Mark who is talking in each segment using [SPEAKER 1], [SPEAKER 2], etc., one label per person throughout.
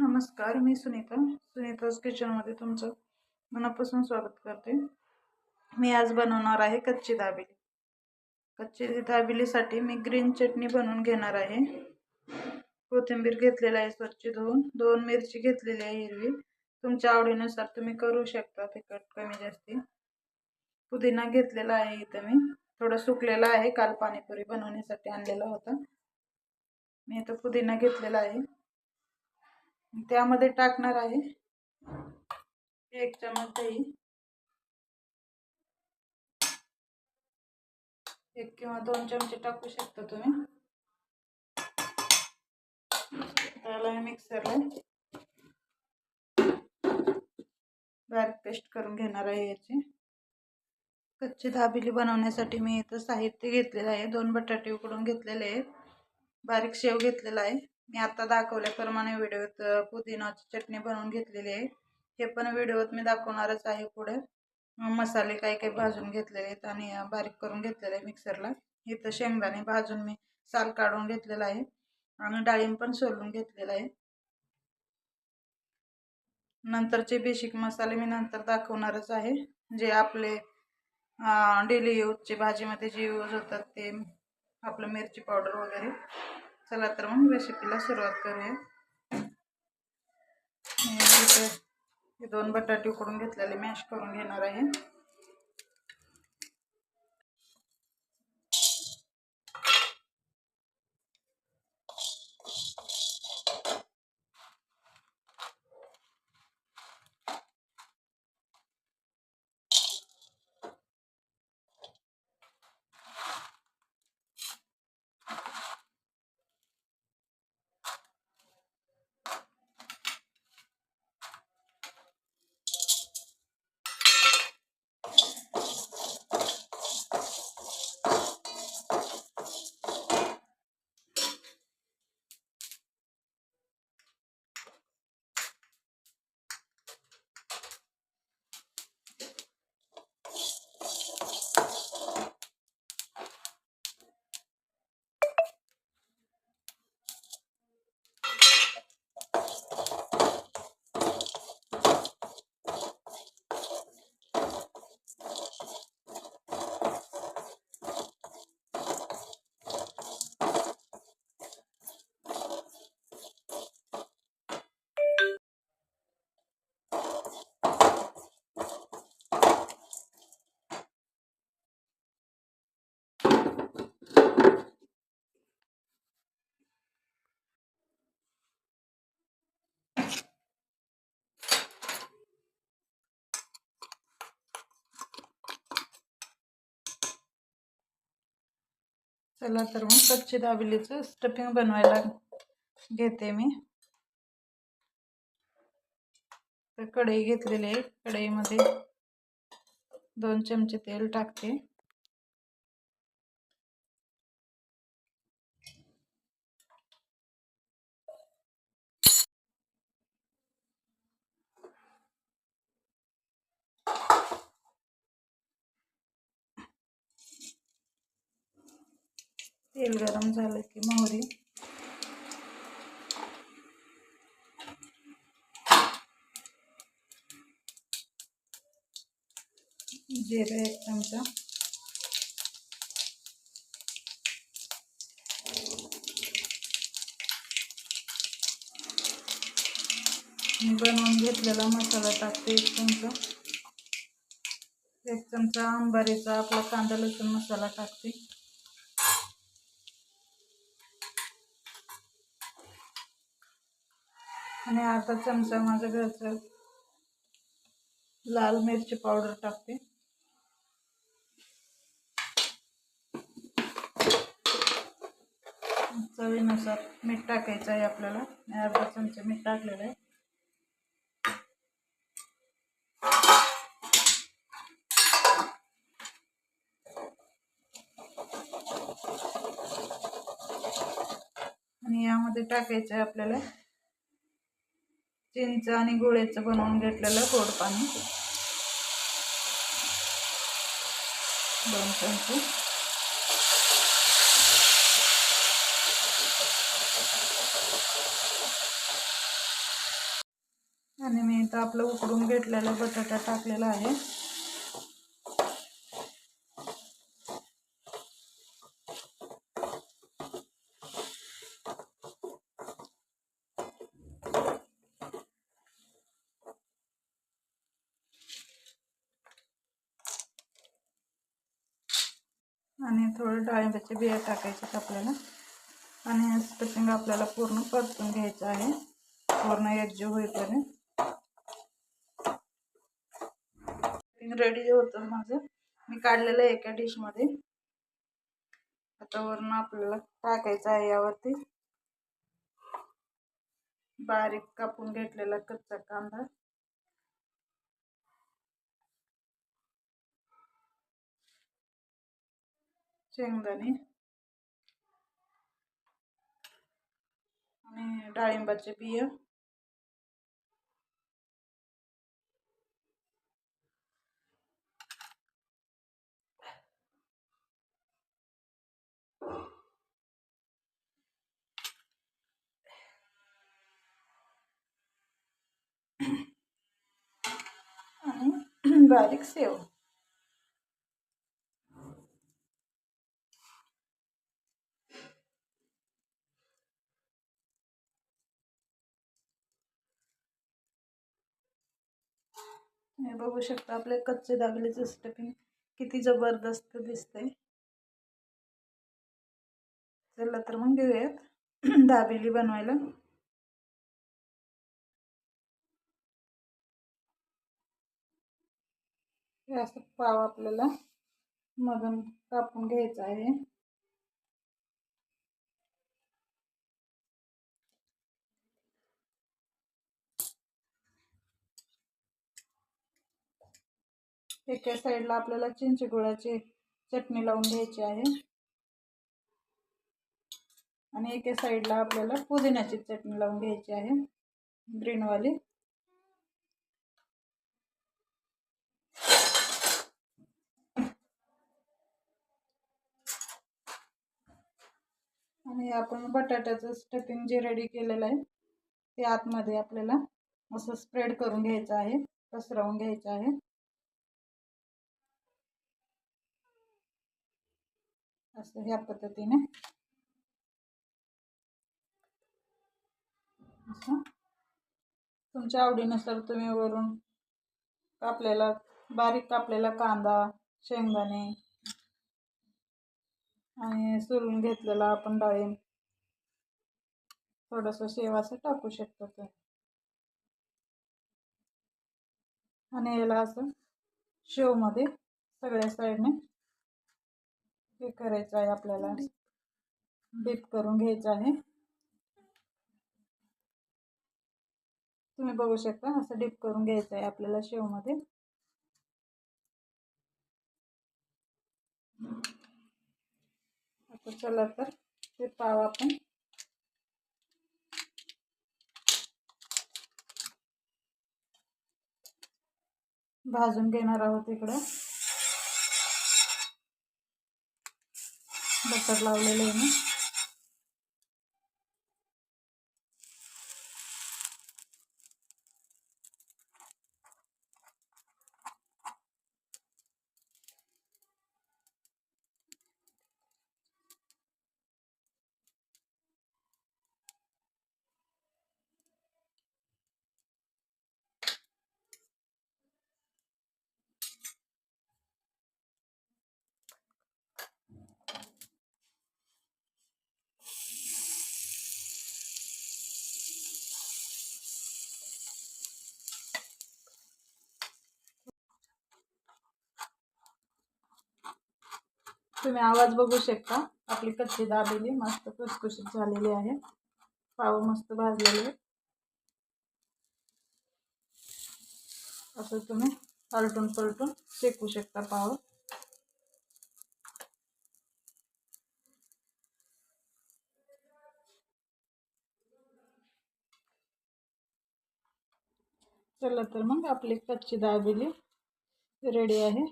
[SPEAKER 1] नमस्कार मी सुनीता. सुनीताज किचनमध्ये तुमचं मनापासून स्वागत करते. मी आज बनवणार आहे कच्ची दाबेली कच्ची दाबेलीसाठी मी ग्रीन चटणी बनवून घेणार आहे. कोथिंबीर घेतलेला आहे स्वच्छ धुवून. दोन मिरची घेतलेली आहे हिरवी. तुमच्या आवडीनुसार तुम्ही करू शकता तिखट कमी जास्ती. पुदिना घेतलेला आहे इथं मी. थोडं सुकलेला आहे काल पाणीपुरी बनवण्यासाठी आणलेला होता. मी इथं पुदिना घेतलेला आहे. त्यामध्ये टाकणार आहे. एक चमच दही एक किंवा दोन चमचे टाकू शकता तुम्ही. त्याला मी मिक्सरला बारीक पेस्ट करून घेणार आहे याची. कच्ची दाबिली बनवण्यासाठी मी इथं साहित्य घेतलेलं आहे. दोन बटाटे उकडून घेतलेले आहेत. बारीक शेव घेतलेला आहे. मी आता दाखवल्याप्रमाणे व्हिडिओत पुदिनाची चटणी बनवून घेतलेली आहे. हे पण व्हिडिओत मी दाखवणारच आहे पुढे. मसाले काही काही भाजून घेतलेले आहेत आणि बारीक करून घेतलेले आहे मिक्सरला. इथं शेंगदाणे भाजून मी साल काढून घेतलेला आहे आणि डाळिंब पण सोलून घेतलेला आहे. नंतरचे बेसिक मसाले मी नंतर दाखवणारच आहे. जे आपले डेली यूजचे भाजीमध्ये जे यूज होतात ते आपलं मिरची पावडर वगैरे. चला तर मग रेसिपीला सुरुवात करूया. हे दोन बटाटे उकडून घेतलेले मॅश करून घेणार आहे. चला तर मग कच्ची दाबिलीचं स्टफिंग बनवायला घेते मी. तर कढई घेतलेली आहे. कढईमध्ये दोन चमचे तेल टाकते. तेल गरम झालं की मोहरी. जिरे एक चमचा. बनवून घेतलेला मसाला टाकते एक चमचा. एक चमचा अंबारीचा आपला कांदा लसूण मसाला टाकते. आणि अर्धा चमचा माझं घरचं. लाल मिरची पावडर टाकते. चवीनुसार मीठ टाकायचं आहे आपल्याला. अर्धा चमचा मीठ टाकलेलं आहे. आणि यामध्ये टाकायचं आहे आपल्याला चिंच आणि गुळ्याचं बनवून घेतलेलं गोड पाणी. दोन चमचे. आणि मी इथं आपलं उकडून घेतलेलं बटाटा टाकलेला आहे आणि थोडं डाळिंबाचे बिया टाकायचे आपल्याला आणि हे स्टफिंग आपल्याला पूर्ण परतून घ्यायचं आहे. पूर्ण एकजीव होईपर्यंत. रेडी होतं माझं मी काढलेलं आहे एका डिशमध्ये आता वरून आपल्याला टाकायचं आहे यावरती. बारीक कापून घेतलेला कच्चा कांदा. शेंगदाणे आणि डाळिंबाचे बिया. आणि बारीक सेव. हे बघू शकता आपले कच्चे दाबेलीचं स्टफिंग किती जबरदस्त दिसतंय. चला तर मग घेऊयात. दाबेली बनवायला. हे असं पाव आपल्याला मधून कापून घ्यायचं आहे. एका साईडला आपल्याला चिंचगुळाची चटणी लावून घ्यायची आहे. आणि एका साईडला आपल्याला पुदिन्याची चटणी लावून घ्यायची आहे. ग्रीनवाली आणि आपण बटाट्याचं स्टफिंग जे रेडी केलेलं आहे ते आतमध्ये आपल्याला असं स्प्रेड करून घ्यायचं आहे पसरवून घ्यायचं आहे. असं ह्या पद्धतीने. असं. तुमच्या आवडीनुसार तुम्ही वरून कापलेला बारीक कापलेला कांदा शेंगदाणे आणि सुरून घेतलेला आपण डाळिंब थोडंसं शेवाचं टाकू शकतो ते. आणि याला असं शेवमध्ये सगळ्या साईडने हे करायचं आहे आपल्याला. डीप करून घ्यायचं आहे. तुम्ही बघू शकता असं डीप करून घ्यायचं आहे आपल्याला शेवमध्ये. आता चला तर ते पाव आपण भाजून घेणार आहोत इकडं. बटर लावलेलं आहे मी. तुम्ही आवाज बघू शकता. आपली कच्ची दाबेली मस्त खुसखुशीत झालेली आहे. पाव मस्त भाजलेले असं तुम्ही पलटून पलटून शेकू शकता पाव. चला तर मग आपली कच्ची दाबेली रेडी आहे.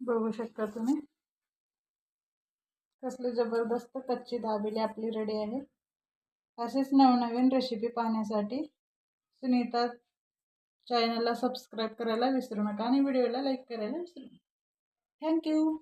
[SPEAKER 1] बघू शकता तुम्ही. कसली जबरदस्त कच्ची दाबेली आपली रेडी आहे. असेच नवनवीन रेसिपी पाहण्यासाठी सुनीता चॅनलला सबस्क्राईब करायला विसरू नका आणि व्हिडिओला लाईक करायला विसरू नका. थँक्यू